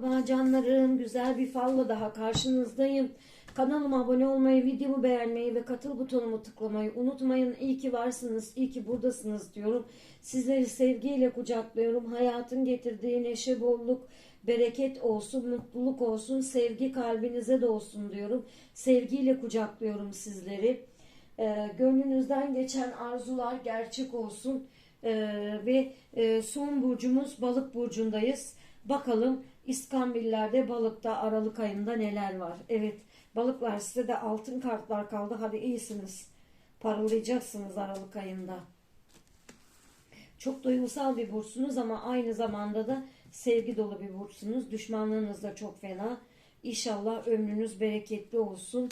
Merhaba canlarım, güzel bir falla daha karşınızdayım. Kanalıma abone olmayı, videomu beğenmeyi ve katıl butonumu tıklamayı unutmayın. İyi ki varsınız, iyi ki buradasınız diyorum. Sizleri sevgiyle kucaklıyorum. Hayatın getirdiği neşe, bolluk, bereket olsun, mutluluk olsun, sevgi kalbinize de olsun diyorum. Sevgiyle kucaklıyorum sizleri. Ee, gönlünüzden geçen arzular gerçek olsun. Ee, ve e, son burcumuz balık burcundayız. Bakalım İskambillerde balıkta Aralık ayında neler var. Evet balıklar size de altın kartlar kaldı. Hadi iyisiniz. Paralayacaksınız Aralık ayında. Çok duygusal bir burçsunuz ama aynı zamanda da sevgi dolu bir burçsunuz. Düşmanlığınız da çok fena. İnşallah ömrünüz bereketli olsun.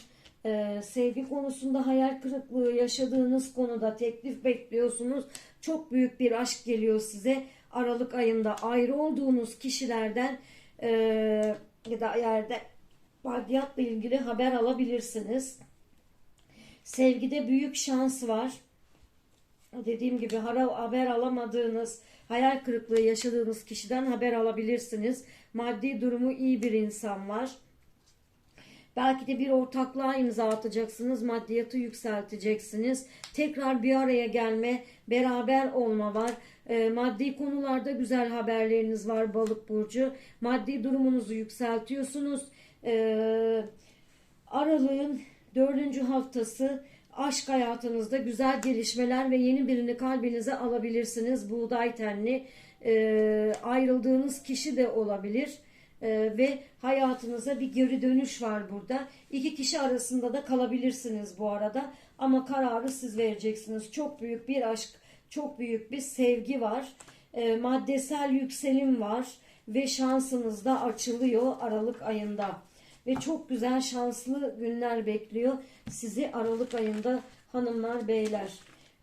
Ee, sevgi konusunda hayal kırıklığı yaşadığınız konuda teklif bekliyorsunuz. Çok büyük bir aşk geliyor size. Aralık ayında ayrı olduğunuz kişilerden e, ya da yerde maddiyatla ilgili haber alabilirsiniz. Sevgide büyük şans var. Dediğim gibi haber alamadığınız, hayal kırıklığı yaşadığınız kişiden haber alabilirsiniz. Maddi durumu iyi bir insan var. Belki de bir ortaklığa imza atacaksınız, maddiyatı yükselteceksiniz. Tekrar bir araya gelme, beraber olma var. E, maddi konularda güzel haberleriniz var balık burcu. Maddi durumunuzu yükseltiyorsunuz. E, Aralığın dördüncü haftası aşk hayatınızda güzel gelişmeler ve yeni birini kalbinize alabilirsiniz. Buğday tenli e, ayrıldığınız kişi de olabilir. Ve hayatınıza bir geri dönüş var burada. İki kişi arasında da kalabilirsiniz bu arada. Ama kararı siz vereceksiniz. Çok büyük bir aşk, çok büyük bir sevgi var. E, maddesel yükselim var. Ve şansınız da açılıyor Aralık ayında. Ve çok güzel şanslı günler bekliyor sizi Aralık ayında hanımlar beyler.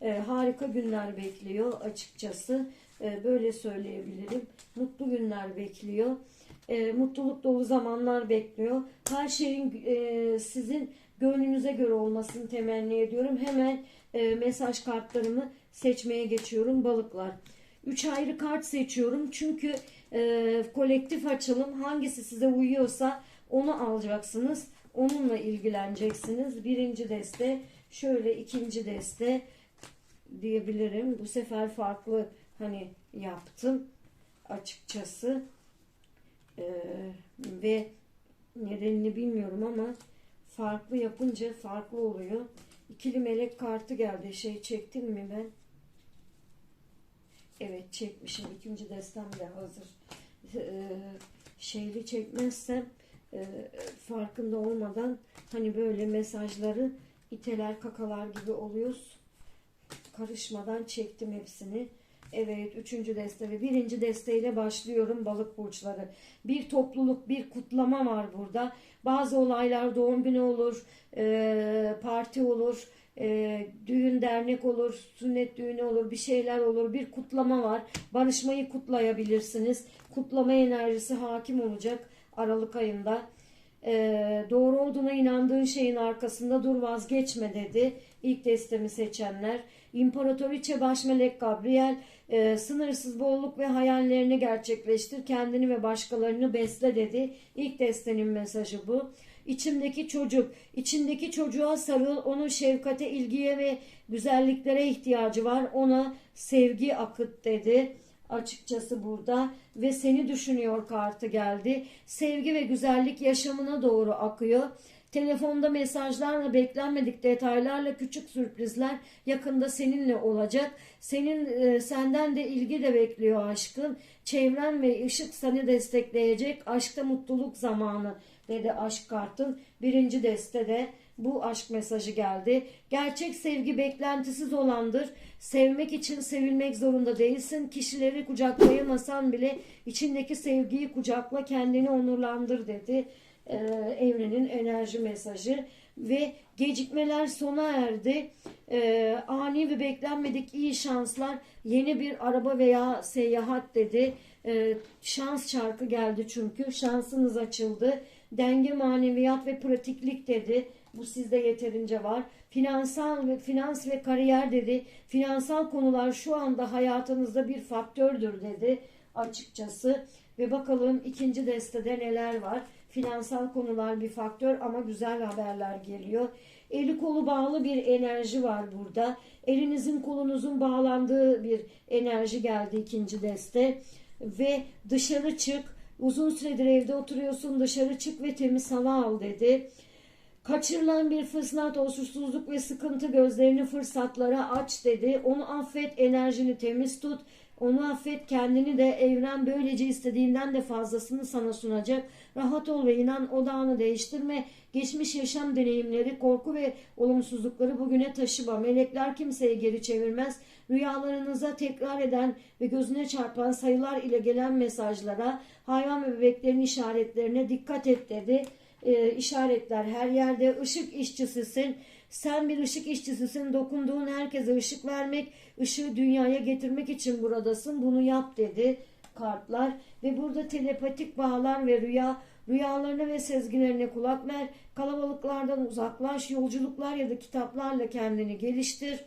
E, harika günler bekliyor açıkçası. E, böyle söyleyebilirim. Mutlu günler bekliyor. E, mutluluk dolu zamanlar bekliyor. Her şeyin e, sizin gönlünüze göre olmasını temenni ediyorum. Hemen e, mesaj kartlarımı seçmeye geçiyorum balıklar. Üç ayrı kart seçiyorum çünkü e, kolektif açılım hangisi size uyuyorsa onu alacaksınız. Onunla ilgileneceksiniz. Birinci deste, şöyle ikinci deste diyebilirim. Bu sefer farklı hani yaptım açıkçası. Ee, ve nedenini bilmiyorum ama farklı yapınca farklı oluyor. İkili melek kartı geldi. Şey çektim mi ben? Evet çekmişim. İkinci destem de hazır. Ee, şeyli çekmezsem e, farkında olmadan hani böyle mesajları iteler kakalar gibi oluyoruz. Karışmadan çektim hepsini. Evet, üçüncü deste ve birinci desteyle başlıyorum balık burçları. Bir topluluk, bir kutlama var burada. Bazı olaylar doğum günü olur, e, parti olur, e, düğün dernek olur, sünnet düğünü olur, bir şeyler olur, bir kutlama var. Barışmayı kutlayabilirsiniz. Kutlama enerjisi hakim olacak Aralık ayında. E, doğru olduğuna inandığın şeyin arkasında dur vazgeçme dedi. İlk destemi seçenler. İmparatoriçe baş melek Gabriel e, sınırsız bolluk ve hayallerini gerçekleştir. Kendini ve başkalarını besle dedi. İlk destenin mesajı bu. İçimdeki çocuk, içindeki çocuğa sarıl, onun şefkate, ilgiye ve güzelliklere ihtiyacı var. Ona sevgi akıt dedi açıkçası burada ve seni düşünüyor kartı geldi. Sevgi ve güzellik yaşamına doğru akıyor. Telefonda mesajlarla beklenmedik detaylarla küçük sürprizler yakında seninle olacak. Senin e, senden de ilgi de bekliyor aşkın. Çevren ve ışık seni destekleyecek. Aşkta mutluluk zamanı dedi aşk kartın. Birinci destede bu aşk mesajı geldi. Gerçek sevgi beklentisiz olandır. Sevmek için sevilmek zorunda değilsin. Kişileri kucaklayamasan bile içindeki sevgiyi kucakla kendini onurlandır dedi. Ee, evrenin enerji mesajı ve gecikmeler sona erdi. Ee, ani ve beklenmedik iyi şanslar, yeni bir araba veya seyahat dedi. Ee, şans çarkı geldi çünkü. Şansınız açıldı. Denge, maneviyat ve pratiklik dedi. Bu sizde yeterince var. Finansal ve finans ve kariyer dedi. Finansal konular şu anda hayatınızda bir faktördür dedi açıkçası. Ve bakalım ikinci destede neler var. Finansal konular bir faktör ama güzel haberler geliyor. Eli kolu bağlı bir enerji var burada. Elinizin kolunuzun bağlandığı bir enerji geldi ikinci deste. Ve dışarı çık. Uzun süredir evde oturuyorsun dışarı çık ve temiz hava al dedi. Kaçırılan bir fırsat, olsuzluk ve sıkıntı gözlerini fırsatlara aç dedi. Onu affet, enerjini temiz tut. Onu affet, kendini de evren böylece istediğinden de fazlasını sana sunacak. Rahat ol ve inan odağını değiştirme. Geçmiş yaşam deneyimleri, korku ve olumsuzlukları bugüne taşıma. Melekler kimseyi geri çevirmez. Rüyalarınıza tekrar eden ve gözüne çarpan sayılar ile gelen mesajlara, hayvan ve bebeklerin işaretlerine dikkat et dedi e, işaretler her yerde. Işık işçisisin. Sen bir ışık işçisisin. Dokunduğun herkese ışık vermek, ışığı dünyaya getirmek için buradasın. Bunu yap dedi kartlar. Ve burada telepatik bağlar ve rüya, rüyalarına ve sezgilerine kulak ver. Kalabalıklardan uzaklaş. Yolculuklar ya da kitaplarla kendini geliştir.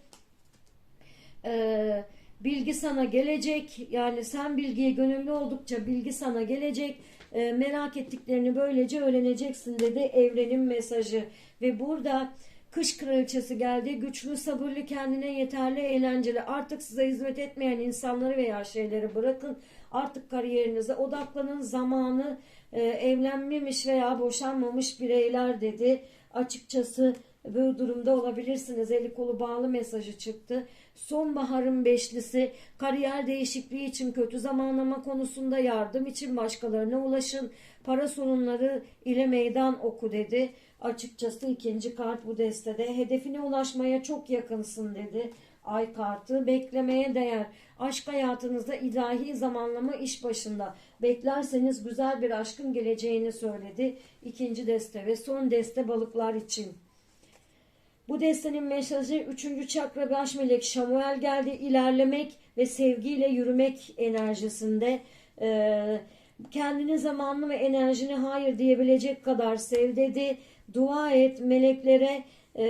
Ee, bilgi sana gelecek. Yani sen bilgiye gönüllü oldukça bilgi sana gelecek. Ee, merak ettiklerini böylece öğreneceksin dedi evrenin mesajı. Ve burada kış kraliçesi geldi. Güçlü, sabırlı, kendine yeterli, eğlenceli. Artık size hizmet etmeyen insanları veya şeyleri bırakın. Artık kariyerinize odaklanın. Zamanı e, evlenmemiş veya boşanmamış bireyler dedi. Açıkçası bu durumda olabilirsiniz. Eli kolu bağlı mesajı çıktı. Sonbaharın beşlisi kariyer değişikliği için kötü zamanlama konusunda yardım için başkalarına ulaşın. Para sorunları ile meydan oku dedi. Açıkçası ikinci kart bu destede. Hedefine ulaşmaya çok yakınsın dedi. Ay kartı beklemeye değer. Aşk hayatınızda ilahi zamanlama iş başında. Beklerseniz güzel bir aşkın geleceğini söyledi. İkinci deste ve son deste balıklar için. Bu destenin mesajı 3. çakra baş melek Şamuel geldi. İlerlemek ve sevgiyle yürümek enerjisinde. Ee, kendini zamanlı ve enerjini hayır diyebilecek kadar sev dedi. Dua et meleklere e,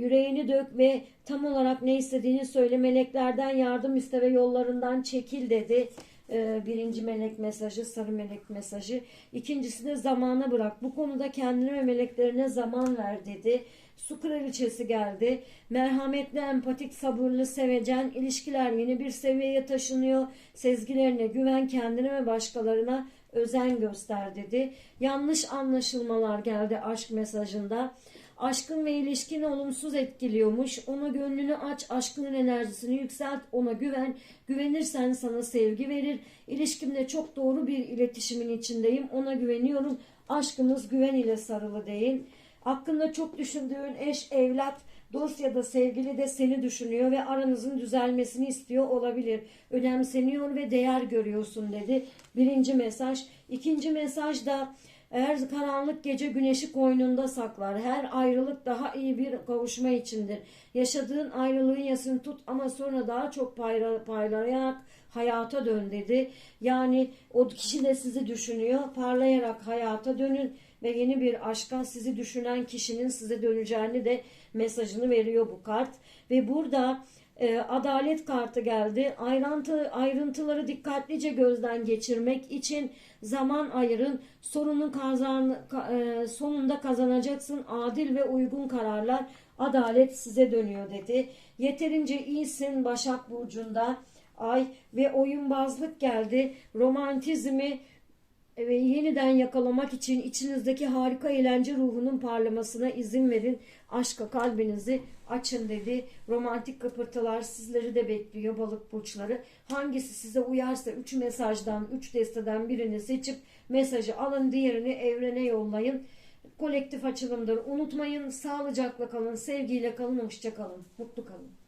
yüreğini dök ve tam olarak ne istediğini söyle. Meleklerden yardım iste ve yollarından çekil dedi. Ee, birinci melek mesajı, sarı melek mesajı. İkincisi de zamana bırak. Bu konuda kendine ve meleklerine zaman ver dedi. Su kraliçesi geldi. Merhametli, empatik, sabırlı, sevecen, ilişkiler yeni bir seviyeye taşınıyor. Sezgilerine güven, kendine ve başkalarına özen göster dedi. Yanlış anlaşılmalar geldi aşk mesajında. Aşkın ve ilişkini olumsuz etkiliyormuş. Ona gönlünü aç, aşkının enerjisini yükselt, ona güven. Güvenirsen sana sevgi verir. İlişkimde çok doğru bir iletişimin içindeyim. Ona güveniyorum. Aşkımız güven ile sarılı değil. Hakkında çok düşündüğün eş, evlat, dost ya da sevgili de seni düşünüyor ve aranızın düzelmesini istiyor olabilir. Önemseniyor ve değer görüyorsun dedi. Birinci mesaj. İkinci mesaj da eğer karanlık gece güneşi koynunda saklar. Her ayrılık daha iyi bir kavuşma içindir. Yaşadığın ayrılığın yasını tut ama sonra daha çok payla, paylayarak hayata dön dedi. Yani o kişi de sizi düşünüyor. Parlayarak hayata dönün ve yeni bir aşka sizi düşünen kişinin size döneceğini de mesajını veriyor bu kart. Ve burada e, adalet kartı geldi. Ayrıntı, ayrıntıları dikkatlice gözden geçirmek için zaman ayırın. Sorunun kazan, e, sonunda kazanacaksın. Adil ve uygun kararlar adalet size dönüyor dedi. Yeterince iyisin Başak Burcu'nda ay ve oyunbazlık geldi. Romantizmi ve yeniden yakalamak için içinizdeki harika eğlence ruhunun parlamasına izin verin. Aşka kalbinizi açın dedi. Romantik kıpırtılar sizleri de bekliyor balık burçları. Hangisi size uyarsa 3 mesajdan 3 desteden birini seçip mesajı alın diğerini evrene yollayın. Kolektif açılımdır. Unutmayın sağlıcakla kalın, sevgiyle kalın, hoşça kalın, mutlu kalın.